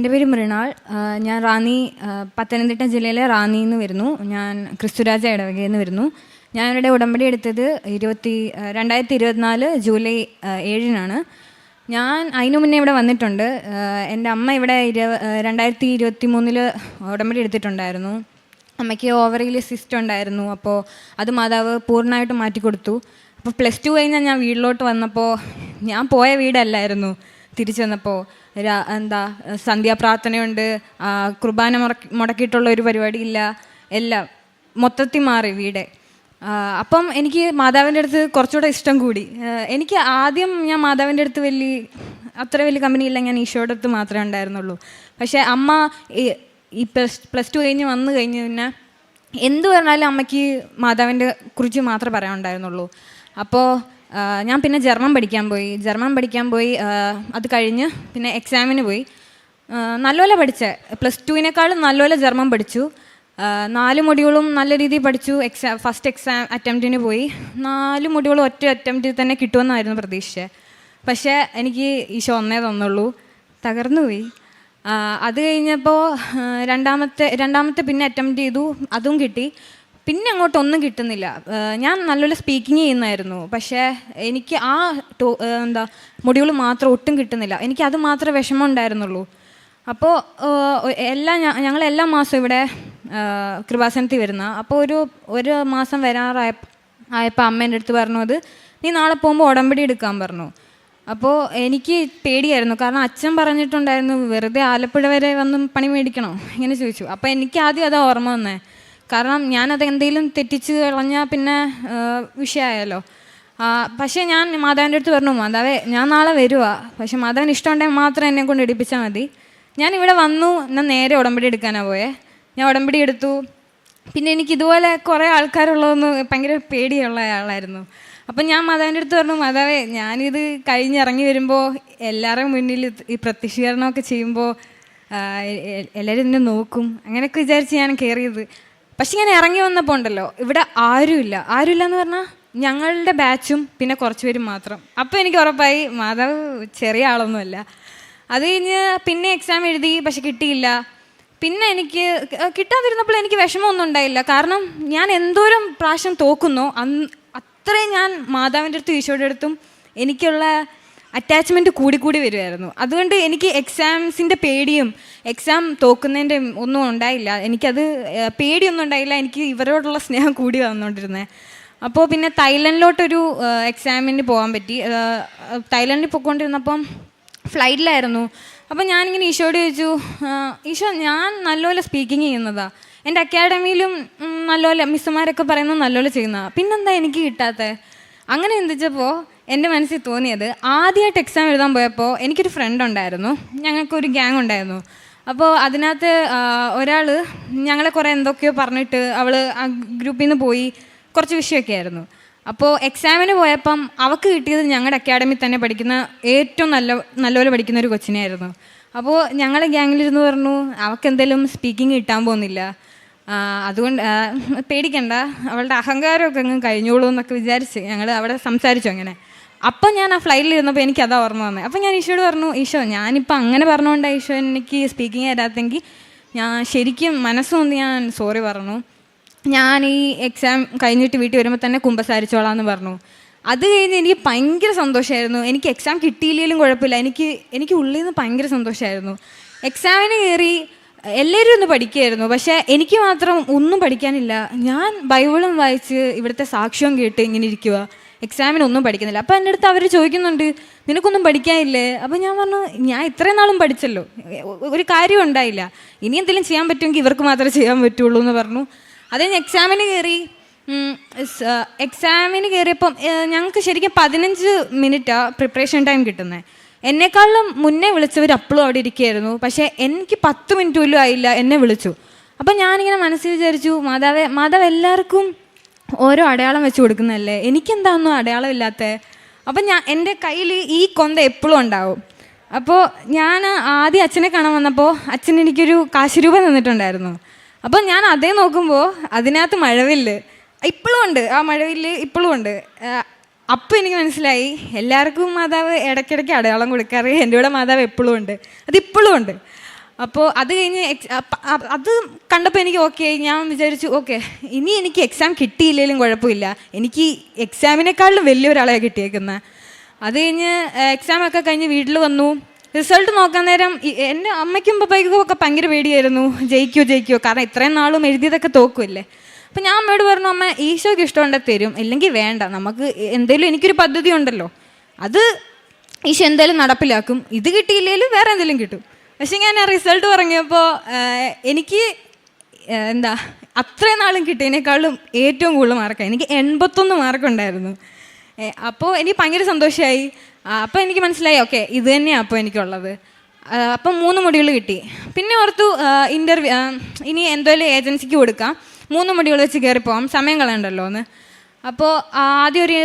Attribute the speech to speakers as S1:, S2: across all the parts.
S1: എന്റെ പേര് മൃണാൾ. ഞാൻ റാന്നി പത്തനംതിട്ട ജില്ലയിലെ റാന്നിയിൽ നിന്ന് വരുന്നു. ഞാൻ ക്രിസ്തുരാജ ഇടവകയിൽ നിന്ന് വരുന്നു. ഞാൻ ഇവിടെ ഉടമ്പടി എടുത്തത് ഇരുപത്തി രണ്ടായിരത്തി ഇരുപത്തിനാല് ജൂലൈ ഏഴിനാണ്. ഞാൻ അതിനു മുന്നേ ഇവിടെ വന്നിട്ടുണ്ട്. എന്റെ അമ്മ ഇവിടെ ഇരു രണ്ടായിരത്തി ഇരുപത്തി മൂന്നിൽ ഉടമ്പടി എടുത്തിട്ടുണ്ടായിരുന്നു. അമ്മയ്ക്ക് ഓവറിയിൽ സിസ്റ്റ് ഉണ്ടായിരുന്നു. അപ്പോൾ അത് മാതാവ് പൂർണമായിട്ട് മാറ്റിക്കൊടുത്തു. അപ്പോൾ പ്ലസ് ടു കഴിഞ്ഞാൽ ഞാൻ വീട്ടിലോട്ട് വന്നപ്പോൾ ഞാൻ പോയ വീടല്ലായിരുന്നു. തിരിച്ചു വന്നപ്പോൾ എന്താ സന്ധ്യാപ്രാർത്ഥനയുണ്ട് കുർബാന മുടക്കി മുടക്കിയിട്ടുള്ള ഒരു പരിപാടിയില്ല എല്ലാം മൊത്തത്തിൽ മാറി വീട്. അപ്പം എനിക്ക് മാതാവിന്റെ അടുത്ത് കുറച്ചുകൂടെ ഇഷ്ടം കൂടി. എനിക്ക് ആദ്യം ഞാൻ മാതാവിന്റെ അടുത്ത് വലിയ അത്ര വലിയ കമ്പനിയില്ല ഞാൻ ഈശോയുടെ അടുത്ത് മാത്രമേ ഉണ്ടായിരുന്നുള്ളൂ. പക്ഷേ അമ്മ ഈ- പ്ലസ് പ്ലസ് ടു കഴിഞ്ഞ് വന്നു കഴിഞ്ഞ് പിന്നെ എന്ത് പറഞ്ഞാലും അമ്മയ്ക്ക് മാതാവിന്റെ കുറിച്ച് മാത്രമേ പറയാനുണ്ടായിരുന്നുള്ളൂ. അപ്പോൾ ഞാൻ പിന്നെ ജർമ്മൻ പഠിക്കാൻ പോയി. ജർമ്മൻ പഠിക്കാൻ പോയി അത് കഴിഞ്ഞ് പിന്നെ എക്സാമിന് പോയി. നല്ലപോലെ പഠിച്ചേ. പ്ലസ് ടുവിനേക്കാളും നല്ലപോലെ ജർമ്മൻ പഠിച്ചു. നാല് മൊഡ്യൂളും നല്ല രീതിയിൽ പഠിച്ചു. എക്സാം ഫസ്റ്റ് എക്സാം അറ്റംപ്റ്റിന് പോയി. നാല് മൊഡ്യൂളും ഒറ്റ അറ്റംപ്റ്റിൽ തന്നെ കിട്ടുമെന്നായിരുന്നു പ്രതീക്ഷിച്ചത് പക്ഷേ എനിക്ക് ഈശോ ഒന്നേ തന്നുള്ളൂ. തകർന്നു പോയി. അത് കഴിഞ്ഞപ്പോൾ രണ്ടാമത്തെ രണ്ടാമത്തെ പിന്നെ അറ്റംപ്റ്റ് ചെയ്തു. അതും കിട്ടി. പിന്നെ അങ്ങോട്ട് ഒന്നും കിട്ടുന്നില്ല ഞാൻ നല്ലപോലെ സ്പീക്കിംഗ് ചെയ്യുന്നായിരുന്നു. പക്ഷേ എനിക്ക് ആ എന്താ മൊഡ്യൂൾ മാത്രം ഒട്ടും കിട്ടുന്നില്ല. എനിക്ക് അത് മാത്രമേ വിഷമം ഉണ്ടായിരുന്നുള്ളൂ. അപ്പോൾ എല്ലാ ഞങ്ങൾ എല്ലാ മാസവും ഇവിടെ കൃപാസനത്തിൽ വരുന്ന. അപ്പോൾ ഒരു ഒരു മാസം വരാറായ ആയപ്പോൾ അമ്മേന്റെ അടുത്ത് പറഞ്ഞു അത് നീ നാളെ പോകുമ്പോൾ ഉടമ്പടി എടുക്കാൻ പറഞ്ഞു. അപ്പോൾ എനിക്ക് പേടിയായിരുന്നു. കാരണം അച്ഛൻ പറഞ്ഞിട്ടുണ്ടായിരുന്നു വെറുതെ ആലപ്പുഴ വരെ വന്ന് പണി മേടിക്കണോ? ഇങ്ങനെ ചോദിച്ചു. അപ്പോൾ എനിക്ക് ആദ്യം അതാ ഓർമ്മ വന്നേ. കാരണം ഞാനത് എന്തെങ്കിലും തെറ്റിച്ച് കളഞ്ഞാൽ പിന്നെ വിഷയമായല്ലോ പക്ഷേ ഞാൻ മാതാവിന്റെ അടുത്ത് പറഞ്ഞു മാതാവേ ഞാൻ നാളെ വരുവാ. പക്ഷെ മാതാവിന് ഇഷ്ടമുണ്ടെങ്കിൽ മാത്രം എന്നെ കൊണ്ട് എടുപ്പിച്ചാൽ മതി. ഞാൻ ഇവിടെ വന്നു ഞാൻ നേരെ ഉടമ്പടി എടുക്കാനാണ് പോയേ. ഞാൻ ഉടമ്പടി എടുത്തു. പിന്നെ എനിക്ക് ഇതുപോലെ കുറേ ആൾക്കാരുള്ളതെന്ന് ഭയങ്കര പേടിയുള്ള ആളായിരുന്നു. അപ്പം ഞാൻ മാതാവിന്റെ അടുത്ത് പറഞ്ഞു മാതാവേ ഞാനിത് കഴിഞ്ഞിറങ്ങി വരുമ്പോൾ എല്ലാവരുടെയും മുന്നിൽ ഈ പ്രത്യക്ഷീകരണമൊക്കെ ചെയ്യുമ്പോൾ എല്ലാവരും എന്നെ നോക്കും. അങ്ങനെയൊക്കെ വിചാരിച്ച് ഞാൻ കയറിയത്. പക്ഷെ ഇങ്ങനെ ഇറങ്ങി വന്നപ്പോൾ ഉണ്ടല്ലോ ഇവിടെ ആരുമില്ല. ആരുമില്ല എന്ന് പറഞ്ഞാൽ ഞങ്ങളുടെ ബാച്ചും പിന്നെ കുറച്ച് പേരും മാത്രം. അപ്പോൾ എനിക്ക് ഉറപ്പായി മാതാവ് ചെറിയ ആളൊന്നുമല്ല. അത് കഴിഞ്ഞ് പിന്നെ എക്സാം എഴുതി പക്ഷെ കിട്ടിയില്ല. പിന്നെ എനിക്ക് കിട്ടാതിരുന്നപ്പോൾ എനിക്ക് വിഷമമൊന്നും ഉണ്ടായില്ല. കാരണം ഞാൻ എന്തോരം പ്രാവശ്യം തോക്കുന്നോ അത്രയും ഞാൻ മാതാവിന്റെ അടുത്തും ഈശോയുടെ അടുത്തും എനിക്കുള്ള അറ്റാച്ച്മെന്റ് കൂടിക്കൂടി വരുമായിരുന്നു അതുകൊണ്ട് എനിക്ക് എക്സാംസിന്റെ പേടിയും എക്സാം തോക്കുന്നതിന്റെ ഒന്നും ഉണ്ടായില്ല. എനിക്കത് പേടിയൊന്നും ഉണ്ടായില്ല. എനിക്ക് ഇവരോടുള്ള സ്നേഹം കൂടി വന്നുകൊണ്ടിരുന്നത് അപ്പോൾ പിന്നെ തൈലൻഡിലോട്ടൊരു എക്സാമിന് പോകാൻ പറ്റി. തൈലൻഡിൽ പോയിക്കൊണ്ടിരുന്നപ്പം ഫ്ലൈറ്റിലായിരുന്നു. അപ്പം ഞാനിങ്ങനെ ഈശോയോട് ചോദിച്ചു "ആ, ഈശോ ഞാൻ നല്ലപോലെ സ്പീക്കിംഗ് ചെയ്യുന്നതാണ് എന്റെ അക്കാഡമിയിലും നല്ലപോലെ മിസ്സുമാരൊക്കെ പറയുന്നത് നല്ലപോലെ ചെയ്യുന്നതാണ് പിന്നെന്താ എനിക്ക് കിട്ടാത്തത് അങ്ങനെ ചിന്തിച്ചപ്പോൾ എന്റെ മനസ്സിൽ തോന്നിയത് ആദ്യമായിട്ട് എക്സാം എഴുതാൻ പോയപ്പോൾ എനിക്കൊരു ഫ്രണ്ട് ഉണ്ടായിരുന്നു. ഞങ്ങൾക്കൊരു ഗ്യാങ് ഉണ്ടായിരുന്നു. അപ്പോൾ അതിനകത്ത് ഒരാൾ ഞങ്ങളെ കുറേ എന്തൊക്കെയോ പറഞ്ഞിട്ട് അവൾ ആ ഗ്രൂപ്പിൽ നിന്ന് പോയി കുറച്ച് വിഷയമൊക്കെ ആയിരുന്നു. അപ്പോൾ എക്സാമിന് പോയപ്പം അവൾക്ക് കിട്ടിയത് ഞങ്ങളുടെ അക്കാഡമി തന്നെ പഠിക്കുന്ന ഏറ്റവും നല്ല നല്ലപോലെ പഠിക്കുന്ന ഒരു കൊച്ചിനെയായിരുന്നു. അപ്പോൾ ഞങ്ങളെ ഗ്യാങ്ങിലിരുന്ന് പറഞ്ഞു അവൾക്ക് എന്തെങ്കിലും സ്പീക്കിംഗ് കിട്ടാൻ പോകുന്നില്ല. അതുകൊണ്ട് പേടിക്കണ്ട. അവളുടെ അഹങ്കാരമൊക്കെ അങ്ങ് കഴിഞ്ഞോളൂ എന്നൊക്കെ വിചാരിച്ച് ഞങ്ങൾ അവിടെ സംസാരിച്ചു അങ്ങനെ. അപ്പം ഞാൻ ആ ഫ്ലൈറ്റിൽ ഇരുന്നപ്പോൾ എനിക്ക് അതാ ഓർമ്മ വന്നത് അപ്പം ഞാൻ ഈശോയോട് പറഞ്ഞു ഈശോ ഞാനിപ്പോൾ അങ്ങനെ പറഞ്ഞുകൊണ്ടാണ് ഈശോ എനിക്ക് സ്പീക്കിംഗ് തരാത്തെങ്കിൽ ഞാൻ ശരിക്കും മനസ്സൊന്ന് ഞാൻ സോറി പറഞ്ഞു. ഞാൻ ഈ എക്സാം കഴിഞ്ഞിട്ട് വീട്ടിൽ വരുമ്പോൾ തന്നെ കുമ്പസാരിച്ചോളാം എന്ന് പറഞ്ഞു. അത് കഴിഞ്ഞ് എനിക്ക് ഭയങ്കര സന്തോഷമായിരുന്നു എനിക്ക് എക്സാം കിട്ടിയില്ലെങ്കിലും കുഴപ്പമില്ല. എനിക്ക് എനിക്ക് ഉള്ളിൽ നിന്ന് ഭയങ്കര സന്തോഷമായിരുന്നു എക്സാമിന് കയറി എല്ലാവരും ഒന്ന് പഠിക്കുമായിരുന്നു പക്ഷേ എനിക്ക് മാത്രം ഒന്നും പഠിക്കാനില്ല. ഞാൻ ബൈബിളും വായിച്ച് ഇവിടുത്തെ സാക്ഷ്യവും കേട്ട് ഇങ്ങനെ ഇരിക്കുക എക്സാമിന് ഒന്നും പഠിക്കുന്നില്ല. അപ്പോൾ എന്റെ അടുത്ത് അവർ ചോദിക്കുന്നുണ്ട് നിനക്കൊന്നും പഠിക്കാനില്ലേ? അപ്പോൾ ഞാൻ പറഞ്ഞു ഞാൻ ഇത്രയും നാളും പഠിച്ചല്ലോ. ഒരു കാര്യം ഉണ്ടായില്ല. ഇനി എന്തെങ്കിലും ചെയ്യാൻ പറ്റുമെങ്കിൽ ഇവർക്ക് മാത്രമേ ചെയ്യാൻ പറ്റുള്ളൂ എന്ന് പറഞ്ഞു. അത് എക്സാമിന് കയറി എക്സാമിന് കയറിയപ്പം ഞങ്ങൾക്ക് ശരിക്കും പതിനഞ്ച് മിനിറ്റാണ് പ്രിപ്പറേഷൻ ടൈം കിട്ടുന്നത് എന്നെക്കാളും മുന്നേ വിളിച്ചവർ അപ്പോഴും അവിടെ ഇരിക്കുകയായിരുന്നു. പക്ഷേ എനിക്ക് പത്ത് മിനിറ്റ് പോലും ആയില്ല എന്നെ വിളിച്ചു. അപ്പം ഞാനിങ്ങനെ മനസ്സിൽ വിചാരിച്ചു മാതാവേ മാതാവ് എല്ലാവർക്കും ഓരോ അടയാളം വെച്ച് കൊടുക്കുന്നതല്ലേ? എനിക്കെന്താണെന്നോ അടയാളം ഇല്ലാത്ത. അപ്പം ഞാൻ എന്റെ കയ്യിൽ ഈ കൊന്ത എപ്പോഴും ഉണ്ടാവും. അപ്പോൾ ഞാൻ ആദ്യം അച്ഛനെ കാണാൻ വന്നപ്പോൾ അച്ഛൻ എനിക്കൊരു കാശ് രൂപ തന്നിട്ടുണ്ടായിരുന്നു. അപ്പോൾ ഞാൻ അതേ നോക്കുമ്പോൾ അതിനകത്ത് മഴവില്ല്. ഇപ്പോഴും ഉണ്ട്. ആ മഴവില്ല് ഇപ്പോഴും ഉണ്ട്. അപ്പോൾ എനിക്ക് മനസ്സിലായി എല്ലാവർക്കും മാതാവ് ഇടയ്ക്കിടയ്ക്ക് അടയാളം കൊടുക്കാറ്. എന്റെ കൂടെ മാതാവ് എപ്പോഴും ഉണ്ട്. അതിപ്പോഴും ഉണ്ട്. അപ്പോൾ അത് കഴിഞ്ഞ് അത് കണ്ടപ്പോൾ എനിക്ക് ഓക്കെ ഞാൻ വിചാരിച്ചു ഓക്കെ ഇനി എനിക്ക് എക്സാം കിട്ടിയില്ലെങ്കിലും കുഴപ്പമില്ല. എനിക്ക് എക്സാമിനേക്കാളും വലിയൊരാളെയാണ് കിട്ടിയേക്കുന്നത് അത് കഴിഞ്ഞ് എക്സാം ഒക്കെ കഴിഞ്ഞ് വീട്ടിൽ വന്നു. റിസൾട്ട് നോക്കാൻ നേരം എന്റെ അമ്മയ്ക്കും പപ്പയ്ക്കും ഒക്കെ ഭയങ്കര പേടിയായിരുന്നു. ജയിക്കോ ജയിക്കോ കാരണം ഇത്രയും നാളും എഴുതിയതൊക്കെ തോക്കുമല്ലേ അപ്പം ഞാൻ അമ്മയോട് പറഞ്ഞു അമ്മ ഈശോയ്ക്ക് ഇഷ്ടമുണ്ടെ തരും ഇല്ലെങ്കിൽ വേണ്ട. നമുക്ക് എന്തെങ്കിലും എനിക്കൊരു പദ്ധതി ഉണ്ടല്ലോ. അത് ഈശോ എന്തായാലും നടപ്പിലാക്കും. ഇത് കിട്ടിയില്ലെങ്കിലും വേറെ എന്തെങ്കിലും കിട്ടും. പക്ഷെ ഞാൻ ആ റിസൾട്ട് പറഞ്ഞപ്പോൾ എനിക്ക് എന്താ അത്രയും നാളും കിട്ടിയതിനേക്കാളും ഏറ്റവും കൂടുതൽ മാർക്കാണ് എനിക്ക് എൺപത്തൊന്ന് മാർക്കുണ്ടായിരുന്നു അപ്പോൾ എനിക്ക് ഭയങ്കര സന്തോഷമായി അപ്പോൾ എനിക്ക് മനസ്സിലായി ഓക്കെ ഇത് തന്നെയാണ് അപ്പോൾ എനിക്കുള്ളത്. അപ്പം മൂന്ന് മൊഡ്യൂൾ കിട്ടി. പിന്നെ ഓർത്തു ഇന്റർവ്യൂ ഇനി എന്തോലും ഏജൻസിക്ക് കൊടുക്കാം. മൂന്ന് മൊഡ്യൂൾ വെച്ച് കയറി സമയം കളയണ്ടല്ലോ എന്ന് അപ്പോൾ ആദ്യം ഒരു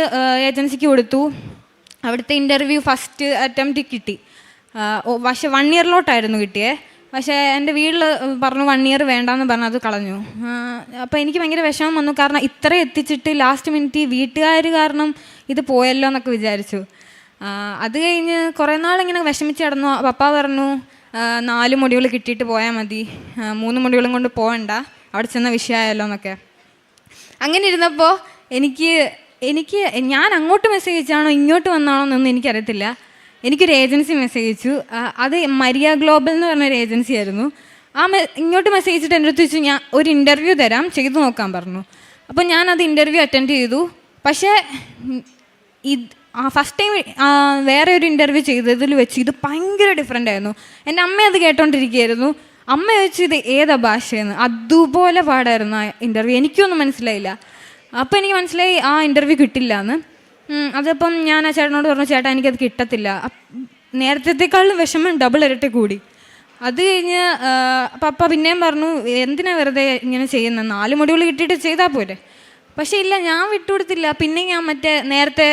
S1: ഏജൻസിക്ക് കൊടുത്തു. അവിടുത്തെ ഇന്റർവ്യൂ ഫസ്റ്റ് അറ്റംപ്റ്റ് കിട്ടി. പക്ഷെ വൺ ഇയറിലോട്ടായിരുന്നു കിട്ടിയേ. പക്ഷേ എന്റെ വീട്ടിൽ പറഞ്ഞു വൺ ഇയർ വേണ്ടാന്ന് പറഞ്ഞു അത് കളഞ്ഞു. അപ്പോൾ എനിക്ക് ഭയങ്കര വിഷമം വന്നു. കാരണം ഇത്ര എത്തിച്ചിട്ട് ലാസ്റ്റ് മിനിറ്റ് വീട്ടുകാർ കാരണം ഇത് പോയല്ലോ എന്നൊക്കെ വിചാരിച്ചു. അത് കഴിഞ്ഞ് കുറേ നാളിങ്ങനെ വിഷമിച്ച് കിടന്നു. പപ്പ പറഞ്ഞു നാല് മൊഡ്യൂൾ കിട്ടിയിട്ട് പോയാൽ മതി. മൂന്ന് മൊഡ്യൂളും കൊണ്ട് പോകണ്ട അവിടെ ചെന്ന വിഷയമായല്ലോ എന്നൊക്കെ. അങ്ങനെ ഇരുന്നപ്പോൾ എനിക്ക് എനിക്ക് ഞാൻ അങ്ങോട്ട് മെസ്സേജ് അയച്ചാണോ ഇങ്ങോട്ട് വന്നാണോ എന്നൊന്നും എനിക്കറിയത്തില്ല. എനിക്കൊരു ഏജൻസി മെസ്സേജ് അയച്ചു. അത് മരിയ ഗ്ലോബൽ എന്ന് പറഞ്ഞൊരു ഏജൻസി ആയിരുന്നു. ആ ഇങ്ങോട്ട് മെസ്സേജ് അയച്ചിട്ട് എന്റെ അടുത്ത് വെച്ചു ഞാൻ ഒരു ഇന്റർവ്യൂ തരാം ചെയ്തു നോക്കാൻ പറഞ്ഞു. അപ്പോൾ ഞാൻ അത് ഇന്റർവ്യൂ അറ്റൻഡ് ചെയ്തു. പക്ഷേ ഇത് ഫസ്റ്റ് ടൈം വേറെ ഒരു ഇന്റർവ്യൂ ചെയ്തതിൽ വെച്ച് ഇത് ഭയങ്കര ഡിഫറെന്റ് ആയിരുന്നു. എന്റെ അമ്മ അത് കേട്ടോണ്ടിരിക്കുകയായിരുന്നു. അമ്മ ചോദിച്ചു ഇത് ഏതാ ഭാഷയെന്ന്? അതുപോലെ പാടായിരുന്നു ആ ഇന്റർവ്യൂ എനിക്കൊന്നും മനസ്സിലായില്ല. അപ്പോൾ എനിക്ക് മനസ്സിലായി ആ ഇന്റർവ്യൂ കിട്ടില്ല എന്ന് അതിപ്പം ഞാൻ ആ ചേട്ടനോട് പറഞ്ഞു ചേട്ടാ എനിക്കത് കിട്ടത്തില്ല. നേരത്തേക്കാളും വിഷമം ഡബിൾ ഇരട്ടി കൂടി. അത് കഴിഞ്ഞ് പപ്പ പിന്നെയും പറഞ്ഞു എന്തിനാ വെറുതെ ഇങ്ങനെ ചെയ്യുന്നത് നാല് മൊഡ്യൂൾ കിട്ടിയിട്ട് ചെയ്താൽ പോരെ. പക്ഷേ ഇല്ല ഞാൻ വിട്ടുകൊടുത്തില്ല. പിന്നെ ഞാൻ മറ്റേ നേരത്തെ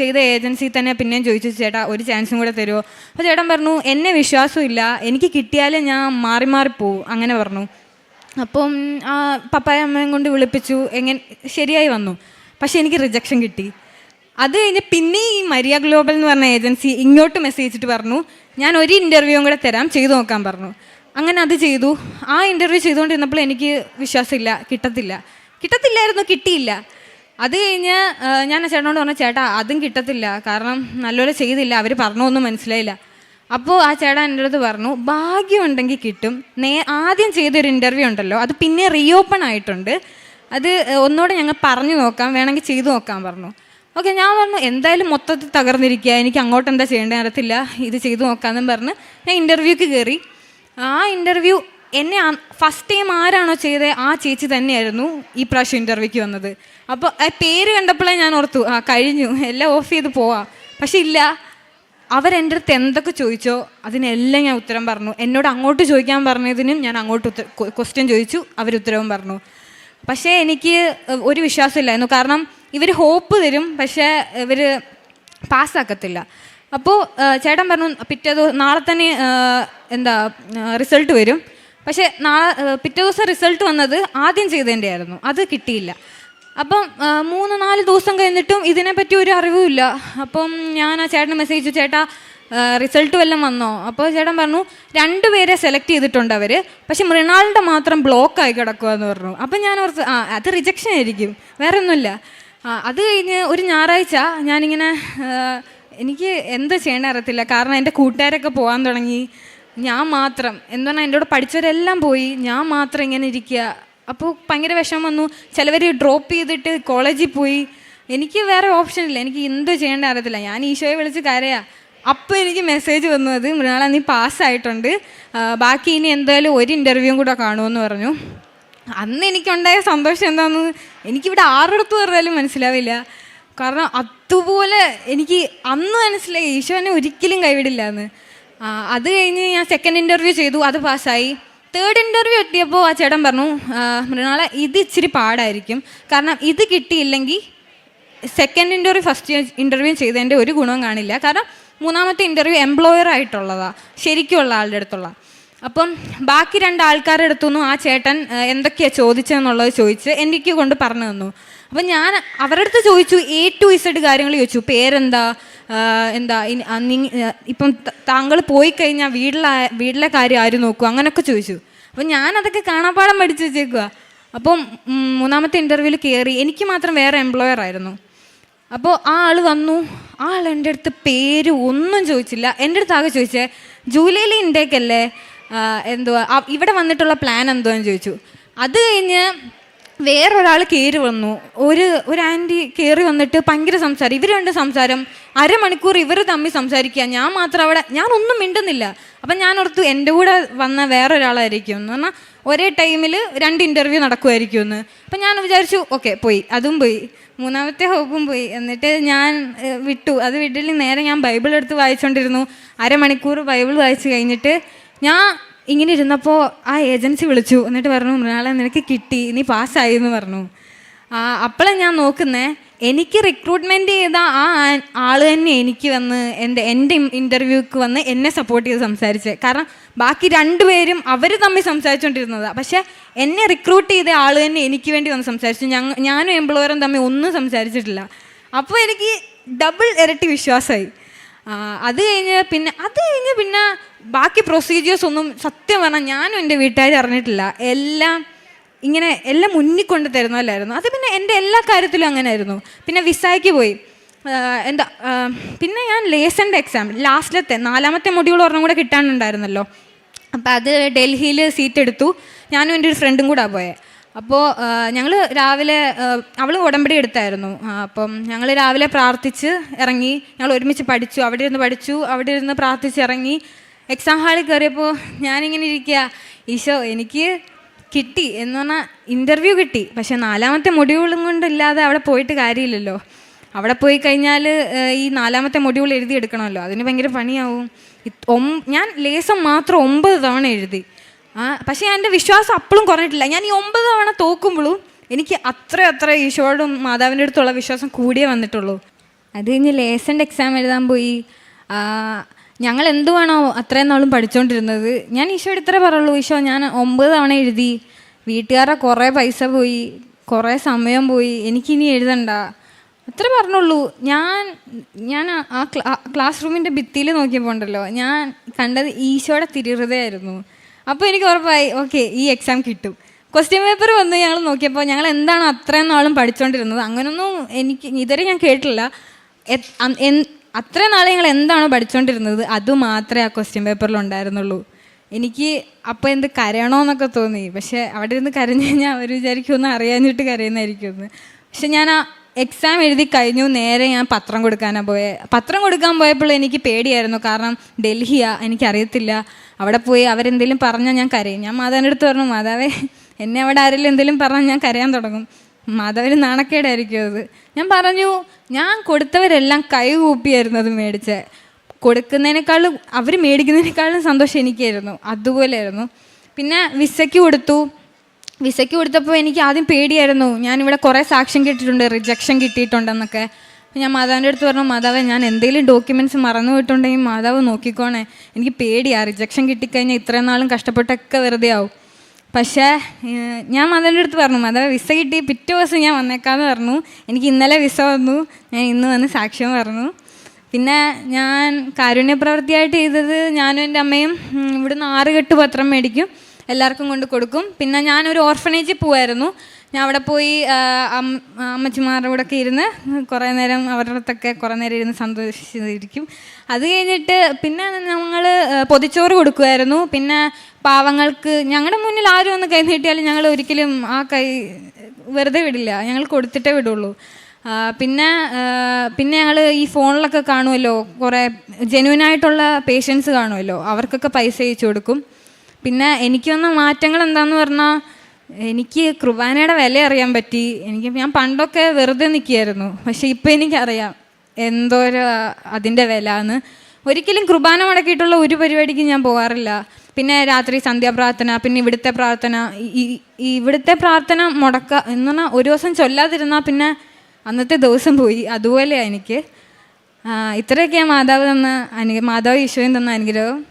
S1: ചെയ്ത ഏജൻസി തന്നെ പിന്നെയും ചോദിച്ചു ചേട്ടാ ഒരു ചാൻസും കൂടെ തരുമോ അപ്പോൾ ചേട്ടൻ പറഞ്ഞു എന്നെ വിശ്വാസമില്ല എനിക്ക് കിട്ടിയാലേ ഞാൻ മാറി മാറി പോവും. അങ്ങനെ പറഞ്ഞു. അപ്പം പപ്പായ അമ്മയും കൊണ്ട് വിളിപ്പിച്ചു. എങ്ങനെ ശരിയായി വന്നു. പക്ഷേ എനിക്ക് റിജക്ഷൻ കിട്ടി. അത് കഴിഞ്ഞ് പിന്നെ ഈ മരിയ ഗ്ലോബൽ എന്ന് പറഞ്ഞ ഏജൻസി ഇങ്ങോട്ട് മെസ്സേജ് ചെയ്തിട്ട് പറഞ്ഞു ഞാൻ ഒരു ഇന്റർവ്യൂവും കൂടെ തരാം ചെയ്തു നോക്കാൻ പറഞ്ഞു. അങ്ങനെ അത് ചെയ്തു. ആ ഇന്റർവ്യൂ ചെയ്തുകൊണ്ടിരുന്നപ്പോൾ എനിക്ക് വിശ്വാസമില്ല കിട്ടത്തില്ല. കിട്ടത്തില്ലായിരുന്നു കിട്ടിയില്ല. അത് കഴിഞ്ഞ് ഞാൻ ആ ചേട്ടനോട് പറഞ്ഞു ചേട്ടാ അതും കിട്ടത്തില്ല. കാരണം നല്ലപോലെ ചെയ്തില്ല. അവർ പറഞ്ഞൊന്നും മനസ്സിലായില്ല. അപ്പോൾ ആ ചേട്ടൻ എന്റെ അടുത്ത് പറഞ്ഞു ഭാഗ്യമുണ്ടെങ്കിൽ കിട്ടും. നേ ആദ്യം ചെയ്തൊരു ഇന്റർവ്യൂ ഉണ്ടല്ലോ അത് പിന്നെ റീ ഓപ്പൺ ആയിട്ടുണ്ട്. അത് ഒന്നുകൂടെ ഞങ്ങൾ പറഞ്ഞു നോക്കാം. വേണമെങ്കിൽ ചെയ്തു നോക്കാൻ പറഞ്ഞു. ഓക്കെ ഞാൻ പറഞ്ഞു എന്തായാലും മൊത്തത്തിൽ തകർന്നിരിക്കുക. എനിക്ക് അങ്ങോട്ട് എന്താ ചെയ്യേണ്ടത് അറിയത്തില്ല. ഇത് ചെയ്തു നോക്കാമെന്നും പറഞ്ഞ് ഞാൻ ഇന്റർവ്യൂക്ക് കയറി ആ ഇന്റർവ്യൂ എന്നെ ഫസ്റ്റ് ടൈം ആരാണോ ചെയ്തത് ആ ചേച്ചി തന്നെയായിരുന്നു ഈ പ്രാവശ്യം ഇന്റർവ്യൂക്ക് വന്നത്. അപ്പോൾ ആ പേര് കണ്ടപ്പോഴേ ഞാൻ ഓർത്തു ആ കഴിഞ്ഞു എല്ലാം ഓഫ് ചെയ്ത് പോവാം. പക്ഷേ ഇല്ല അവരെന്റെ അടുത്ത് എന്തൊക്കെ ചോദിച്ചോ അതിനെല്ലാം ഞാൻ ഉത്തരം പറഞ്ഞു. എന്നോട് അങ്ങോട്ട് ചോദിക്കാൻ പറഞ്ഞതിനും ഞാൻ അങ്ങോട്ട് ക്വസ്റ്റ്യൻ ചോദിച്ചു അവർ ഉത്തരവും പറഞ്ഞു. പക്ഷേ എനിക്ക് ഒരു വിശ്വാസമില്ലായിരുന്നു. കാരണം ഇവർ ഹോപ്പ് തരും പക്ഷേ ഇവർ പാസ്സാക്കത്തില്ല അപ്പോൾ ചേട്ടൻ പറഞ്ഞു പിറ്റേ ദിവസം നാളെ തന്നെ എന്താ റിസൾട്ട് വരും. പക്ഷേ നാളെ പിറ്റേ ദിവസം റിസൾട്ട് വന്നത് ആദ്യം ചെയ്തതിന്റെ ആയിരുന്നു അത് കിട്ടിയില്ല. അപ്പം മൂന്ന് നാല് ദിവസം കഴിഞ്ഞിട്ടും ഇതിനെപ്പറ്റി ഒരു അറിവുമില്ല അപ്പം ഞാൻ ആ ചേട്ടന് മെസ്സേജ് അയച്ചു ചേട്ടാ റിസൾട്ട് വല്ലതും വന്നോ? അപ്പോൾ ചേട്ടൻ പറഞ്ഞു രണ്ടുപേരെ സെലക്ട് ചെയ്തിട്ടുണ്ട് അവർ പക്ഷെ മൃണാളിന്റെ മാത്രം ബ്ലോക്കായി കിടക്കുക എന്ന് പറഞ്ഞു. അപ്പം ഞാൻ ഓർത്ത് ആ അത് റിജക്ഷൻ ആയിരിക്കും. വേറെ ഒന്നുമില്ല അത് കഴിഞ്ഞ് ഒരു ഞായറാഴ്ച ഞാനിങ്ങനെ എനിക്ക് എന്താ ചെയ്യേണ്ട അറിയത്തില്ല. കാരണം എന്റെ കൂട്ടുകാരൊക്കെ പോകാൻ തുടങ്ങി. ഞാൻ മാത്രം. എന്ന് പറഞ്ഞാൽ എന്റെ കൂടെ പഠിച്ചവരെല്ലാം പോയി. ഞാൻ മാത്രം ഇങ്ങനെ ഇരിക്കുക. അപ്പോൾ ഭയങ്കര വിഷമം വന്നു. ചിലവർ ഡ്രോപ്പ് ചെയ്തിട്ട് കോളേജിൽ പോയി. എനിക്ക് വേറെ ഓപ്ഷൻ ഇല്ല. എനിക്ക് എന്തോ ചെയ്യേണ്ട അറിയത്തില്ല. ഞാൻ ഈശോയെ വിളിച്ച് കരയാ. അപ്പോൾ എനിക്ക് മെസ്സേജ് വന്നു. അത് മൃണാള നീ പാസ്സായിട്ടുണ്ട് ബാക്കി ഇനി എന്തായാലും ഒരു ഇന്റർവ്യൂവും കൂടെ കാണുമെന്ന് പറഞ്ഞു. അന്ന് എനിക്കുണ്ടായ സന്തോഷം എന്താണെന്ന് എനിക്കിവിടെ ആരുടെ പറഞ്ഞാലും മനസ്സിലാവില്ല. കാരണം അതുപോലെ എനിക്ക് അന്ന് മനസ്സിലായി ഈശോനെ ഒരിക്കലും കൈവിടില്ല എന്ന് അത് കഴിഞ്ഞ് ഞാൻ സെക്കൻഡ് ഇന്റർവ്യൂ ചെയ്തു അത് പാസ്സായി. തേർഡ് ഇന്റർവ്യൂ എത്തിയപ്പോൾ ആ ചേട്ടൻ പറഞ്ഞു "ആ, മൃണാളെ ഇത് ഇച്ചിരി പാടായിരിക്കും. കാരണം ഇത് കിട്ടിയില്ലെങ്കിൽ സെക്കൻഡ് ഇന്റർവ്യൂ ഫസ്റ്റ് ഇന്റർവ്യൂ ചെയ്തതിന്റെ ഒരു ഗുണവും കാണില്ല. കാരണം മൂന്നാമത്തെ ഇന്റർവ്യൂ എംപ്ലോയർ ആയിട്ടുള്ളതാണ് ശരിക്കുള്ള ആളുടെ അടുത്തുള്ള. അപ്പം ബാക്കി രണ്ട് ആൾക്കാരുടെ അടുത്തുനിന്നും ആ ചേട്ടൻ എന്തൊക്കെയാണ് എന്തൊക്കെയാ ചോദിച്ചതെന്നുള്ളത് ചോദിച്ച് എനിക്ക് കൊണ്ട് പറഞ്ഞു തന്നു. അപ്പം ഞാൻ അവരുടെ അടുത്ത് ചോദിച്ചു എ ടു ഇസഡ് കാര്യങ്ങൾ ചോദിച്ചു. പേരെന്താ? എന്താ? ഇപ്പം താങ്കൾ പോയി കഴിഞ്ഞാൽ വീട്ടിലെ വീട്ടിലെ കാര്യം ആര് നോക്കും? അങ്ങനെയൊക്കെ ചോദിച്ചു. അപ്പം ഞാൻ അതൊക്കെ കാണാപ്പാടം പഠിച്ചു വെച്ചേക്കുക അപ്പം മൂന്നാമത്തെ ഇന്റർവ്യൂവിൽ കയറി എനിക്ക് മാത്രം വേറെ എംപ്ലോയർ ആയിരുന്നു. അപ്പോൾ ആ ആൾ വന്നു. ആൾ എന്റെ അടുത്ത് പേര് ഒന്നും ചോദിച്ചില്ല. എന്റെ അടുത്ത് ആകെ ചോദിച്ചേ ജൂലൈയിൽ ഇൻടേക്ക് അല്ലേ? എന്തുവാ? ഇവിടെ വന്നിട്ടുള്ള പ്ലാൻ എന്തുവാന്ന് ചോദിച്ചു. അത് കഴിഞ്ഞ് വേറൊരാൾ കയറി വന്നു. ഒരു ഒരു ആന്റി കയറി വന്നിട്ട് ഭയങ്കര സംസാരം. ഇവർ രണ്ട് സംസാരം. അരമണിക്കൂർ ഇവർ തമ്മിൽ സംസാരിക്കുക. ഞാൻ മാത്രം അവിടെ ഞാൻ ഒന്നും മിണ്ടുന്നില്ല. അപ്പം ഞാൻ ഓർത്തു എന്റെ കൂടെ വന്ന വേറൊരാളായിരിക്കും എന്ന് പറഞ്ഞാൽ ഒരേ ടൈമിൽ രണ്ട് ഇന്റർവ്യൂ നടക്കുമായിരിക്കും എന്ന് അപ്പം ഞാൻ വിചാരിച്ചു ഓക്കെ പോയി. അതും പോയി. മൂന്നാമത്തെ ഹോപ്പും പോയി. എന്നിട്ട് ഞാൻ വിട്ടു. അത് വിട്ടില്ല നേരെ ഞാൻ ബൈബിൾ എടുത്ത് വായിച്ചുകൊണ്ടിരുന്നു അരമണിക്കൂർ ബൈബിൾ വായിച്ചു കഴിഞ്ഞിട്ട് ഞാൻ ഇങ്ങനെ ഇരുന്നപ്പോൾ ആ ഏജൻസി വിളിച്ചു. എന്നിട്ട് പറഞ്ഞു മൃണാളെ നിനക്ക് കിട്ടി. നീ പാസ്സായി എന്ന് പറഞ്ഞു അപ്പോഴാണ് ഞാൻ നോക്കുന്നേ എനിക്ക് റിക്രൂട്ട്മെന്റ് ചെയ്ത ആ ആൾ തന്നെ എനിക്ക് വന്ന് എന്റെ എന്റെ ഇന്റർവ്യൂക്ക് വന്ന് എന്നെ സപ്പോർട്ട് ചെയ്ത് സംസാരിച്ചത് കാരണം ബാക്കി രണ്ടുപേരും അവർ തമ്മിൽ സംസാരിച്ചുകൊണ്ടിരുന്നതാണ് പക്ഷേ എന്നെ റിക്രൂട്ട് ചെയ്ത ആൾ തന്നെ എനിക്ക് വേണ്ടി വന്ന് സംസാരിച്ചു. ഞങ്ങൾ ഞാനും എംപ്ലോയറും തമ്മിൽ ഒന്നും സംസാരിച്ചിട്ടില്ല. അപ്പോൾ എനിക്ക് ഡബിൾ ഇരട്ടി വിശ്വാസമായി. അത് കഴിഞ്ഞ് പിന്നെ അത് കഴിഞ്ഞ് പിന്നെ ബാക്കി പ്രൊസീജിയേഴ്സ് ഒന്നും സത്യം പറഞ്ഞാൽ ഞാനും എന്റെ വീട്ടുകാർ അറിഞ്ഞിട്ടില്ല. എല്ലാം ഇങ്ങനെ എല്ലാം മുന്നിൽ കൊണ്ട് തരുന്നതല്ലായിരുന്നു. അത് പിന്നെ എന്റെ എല്ലാ കാര്യത്തിലും അങ്ങനെ ആയിരുന്നു പിന്നെ വിസായ്ക്ക് പോയി. എന്താ പിന്നെ ഞാൻ ലേസന്റെ എക്സാം ലാസ്റ്റിലത്തെ നാലാമത്തെ മൊഡ്യൂൾ ഒരെണ്ണം കൂടെ കിട്ടാനുണ്ടായിരുന്നല്ലോ. അപ്പോൾ അത് ഡൽഹിയിൽ സീറ്റ് എടുത്തു. ഞാനും എന്റെ ഒരു ഫ്രണ്ടും കൂടെ പോയത് അപ്പോൾ ഞങ്ങൾ രാവിലെ അവൾ ഉടമ്പടി എടുത്തായിരുന്നു. അപ്പം ഞങ്ങൾ രാവിലെ പ്രാർത്ഥിച്ച് ഇറങ്ങി. ഞങ്ങൾ ഒരുമിച്ച് പഠിച്ചു. അവിടെ ഇരുന്ന് പഠിച്ചു. അവിടെ ഇരുന്ന് പ്രാർത്ഥിച്ച് ഇറങ്ങി. എക്സാം ഹാളിൽ കയറിയപ്പോൾ ഞാനിങ്ങനെ ഇരിക്കുക ഈശോ എനിക്ക് കിട്ടി. എന്ന് പറഞ്ഞാൽ ഇന്റർവ്യൂ കിട്ടി. പക്ഷെ നാലാമത്തെ മൊഡ്യൂളും കൊണ്ടില്ലാതെ അവിടെ പോയിട്ട് കാര്യമില്ലല്ലോ. അവിടെ പോയി കഴിഞ്ഞാൽ ഈ നാലാമത്തെ മൊഡ്യൂൾ എഴുതി എടുക്കണമല്ലോ. അതിന് ഭയങ്കര പണിയാവും. ഞാൻ ലേസം മാത്രം ഒമ്പത് തവണ എഴുതി. ആ പക്ഷേ എന്റെ വിശ്വാസം അപ്പോഴും കുറഞ്ഞിട്ടില്ല. ഞാൻ ഈ ഒമ്പത് തവണ തോക്കുമ്പോഴും എനിക്ക് അത്ര അത്ര ഈശോയോടും മാതാവിന്റെ അടുത്തുള്ള വിശ്വാസം കൂടിയേ വന്നിട്ടുള്ളൂ. അത് കഴിഞ്ഞ് ലേസന്റെ എക്സാം എഴുതാൻ പോയി. ഞങ്ങൾ എന്തുവാണോ അത്രയും നാളും പഠിച്ചുകൊണ്ടിരുന്നത് ഞാൻ ഈശോയുടെ ഇത്ര പറയുള്ളൂ ഈശോ ഞാൻ ഒമ്പത് തവണ എഴുതി. വീട്ടുകാരെ കുറേ പൈസ പോയി കുറേ സമയം പോയി. എനിക്കിനി എഴുതണ്ട. അത്ര പറഞ്ഞുള്ളൂ. ഞാൻ ഞാൻ ആ- ആ ക്ലാസ് റൂമിന്റെ ഭിത്തിയിൽ നോക്കിയപ്പോൾ ഉണ്ടല്ലോ ഞാൻ കണ്ടത് ഈശോയുടെ തിരുഹൃദയമായിരുന്നു അപ്പോൾ എനിക്ക് ഉറപ്പായി ഓക്കെ ഈ എക്സാം കിട്ടും. ക്വസ്റ്റ്യൻ പേപ്പർ വന്ന് ഞങ്ങൾ നോക്കിയപ്പോൾ ഞങ്ങൾ എന്താണ് അത്രയും നാളും പഠിച്ചുകൊണ്ടിരുന്നത് അങ്ങനൊന്നും എനിക്ക് ഇതുവരെ ഞാൻ കേട്ടില്ല എ- അ- എൻ- നാളെ ഞങ്ങൾ എന്താണോ പഠിച്ചുകൊണ്ടിരുന്നത് അത് മാത്രമേ ആ ക്വസ്റ്റ്യൻ പേപ്പറിൽ ഉണ്ടായിരുന്നുള്ളൂ. എനിക്ക് അപ്പോൾ എന്ത് കരയണമെന്നൊക്കെ തോന്നി. പക്ഷേ അവിടെ ഇരുന്ന് കരഞ്ഞു കഴിഞ്ഞാൽ അവർ വിചാരിക്കുമെന്ന് അറിയാഞ്ഞിട്ട് കരയുന്നതായിരിക്കും എന്ന് പക്ഷെ ഞാൻ ആ എക്സാം എഴുതി കഴിഞ്ഞു നേരെ ഞാൻ പത്രം കൊടുക്കാനാണ് പോയത് പത്രം കൊടുക്കാൻ പോയപ്പോൾ എനിക്ക് പേടിയായിരുന്നു. കാരണം ഡൽഹിയാണ് എനിക്കറിയത്തില്ല. അവിടെ പോയി അവരെന്തെങ്കിലും പറഞ്ഞാൽ ഞാൻ കരയും. ഞാൻ മാതാവിന്റെ അടുത്ത് പറഞ്ഞു മാതാവേ എന്നെ അവിടെ ആരെങ്കിലും എന്തെങ്കിലും പറഞ്ഞാൽ ഞാൻ കരയാൻ തുടങ്ങും. മാധവന് നാണക്കേടായിരിക്കും അത്. ഞാൻ പറഞ്ഞു ഞാൻ കൊടുത്തവരെല്ലാം കൈ കൂപ്പിയായിരുന്നു അത് മേടിച്ച്. കൊടുക്കുന്നതിനേക്കാളും അവർ മേടിക്കുന്നതിനേക്കാളും സന്തോഷം എനിക്കായിരുന്നു. അതുപോലെയായിരുന്നു. പിന്നെ വിസയ്ക്ക് കൊടുത്തു. വിസയ്ക്ക് കൊടുത്തപ്പോൾ എനിക്ക് ആദ്യം പേടിയായിരുന്നു. ഞാനിവിടെ കുറേ സാക്ഷ്യം കിട്ടിയിട്ടുണ്ട് റിജക്ഷൻ കിട്ടിയിട്ടുണ്ടെന്നൊക്കെ. ഞാൻ മാതാവിന്റെ അടുത്ത് പറഞ്ഞു മാതാവ് ഞാൻ എന്തെങ്കിലും ഡോക്യുമെന്റ്സ് മറന്നു പോയിട്ടുണ്ടെങ്കിൽ മാതാവ് നോക്കിക്കോണേ. എനിക്ക് പേടിയാണ് റിജക്ഷൻ കിട്ടിക്കഴിഞ്ഞാൽ ഇത്രയും നാളും കഷ്ടപ്പെട്ടൊക്കെ വെറുതെ ആവും പക്ഷേ ഞാൻ മദറിന്റെ അടുത്ത് പറഞ്ഞു മദർ വിസ കിട്ടി പിറ്റേ ദിവസം ഞാൻ വന്നേക്കാന്ന് പറഞ്ഞു. എനിക്ക് ഇന്നലെ വിസ വന്നു. ഞാൻ ഇന്ന് വന്ന് സാക്ഷ്യം പറഞ്ഞു. പിന്നെ ഞാൻ കാരുണ്യ പ്രവൃത്തിയായിട്ട് ചെയ്തത് ഞാനും എന്റെ അമ്മയും ഇവിടുന്ന് ആറ് കെട്ട് പത്രം മേടിക്കും. എല്ലാവർക്കും കൊണ്ട് കൊടുക്കും. പിന്നെ ഞാനൊരു ഓർഫനേജിൽ പോവായിരുന്നു. ഞാൻ അവിടെ പോയി അമ്മച്ചിമാരുടെ കൂടെ ഒക്കെ ഇരുന്ന് കുറേ നേരം അവരുടെ അടുത്തൊക്കെ കുറേ നേരം ഇരുന്ന് സന്തോഷിച്ചിരിക്കും. അത് കഴിഞ്ഞിട്ട് പിന്നെ ഞങ്ങൾ പൊതിച്ചോറ് കൊടുക്കുമായിരുന്നു പിന്നെ പാവങ്ങൾക്ക് ഞങ്ങളുടെ മുന്നിൽ ആരും ഒന്ന് കൈ നീട്ടിയാലും ഞങ്ങൾ ഒരിക്കലും ആ കൈ വെറുതെ വിടില്ല. ഞങ്ങൾ കൊടുത്തിട്ടേ വിടുള്ളൂ. പിന്നെ പിന്നെ ഞങ്ങൾ ഈ ഫോണിലൊക്കെ കാണുമല്ലോ. കുറേ ജെനുവിനായിട്ടുള്ള പേഷ്യൻസ് കാണുമല്ലോ. അവർക്കൊക്കെ പൈസ അയച്ചു കൊടുക്കും. പിന്നെ എനിക്ക് വന്ന മാറ്റങ്ങൾ എന്താന്ന് പറഞ്ഞാൽ എനിക്ക് കുർബാനയുടെ വില അറിയാൻ പറ്റി. എനിക്ക് ഞാൻ പണ്ടൊക്കെ വെറുതെ നിൽക്കുകയായിരുന്നു. പക്ഷെ ഇപ്പം എനിക്കറിയാം എന്തോരം അതിന്റെ വില എന്ന് ഒരിക്കലും കുർബാന മുടക്കിയിട്ടുള്ള ഒരു പരിപാടിക്ക് ഞാൻ പോകാറില്ല പിന്നെ രാത്രി സന്ധ്യാപ്രാർത്ഥന പിന്നെ ഇവിടുത്തെ പ്രാർത്ഥന. ഈ- ഇവിടുത്തെ പ്രാർത്ഥന മുടക്ക എന്ന് പറഞ്ഞാൽ ഒരു ദിവസം ചൊല്ലാതിരുന്നാൽ പിന്നെ അന്നത്തെ ദിവസം പോയി. അതുപോലെയാണ് എനിക്ക്. ഇത്രയൊക്കെയാണ് മാതാവ് തന്ന അനു മാതാവ് ഈശോയും തന്ന അനുഗ്രഹം.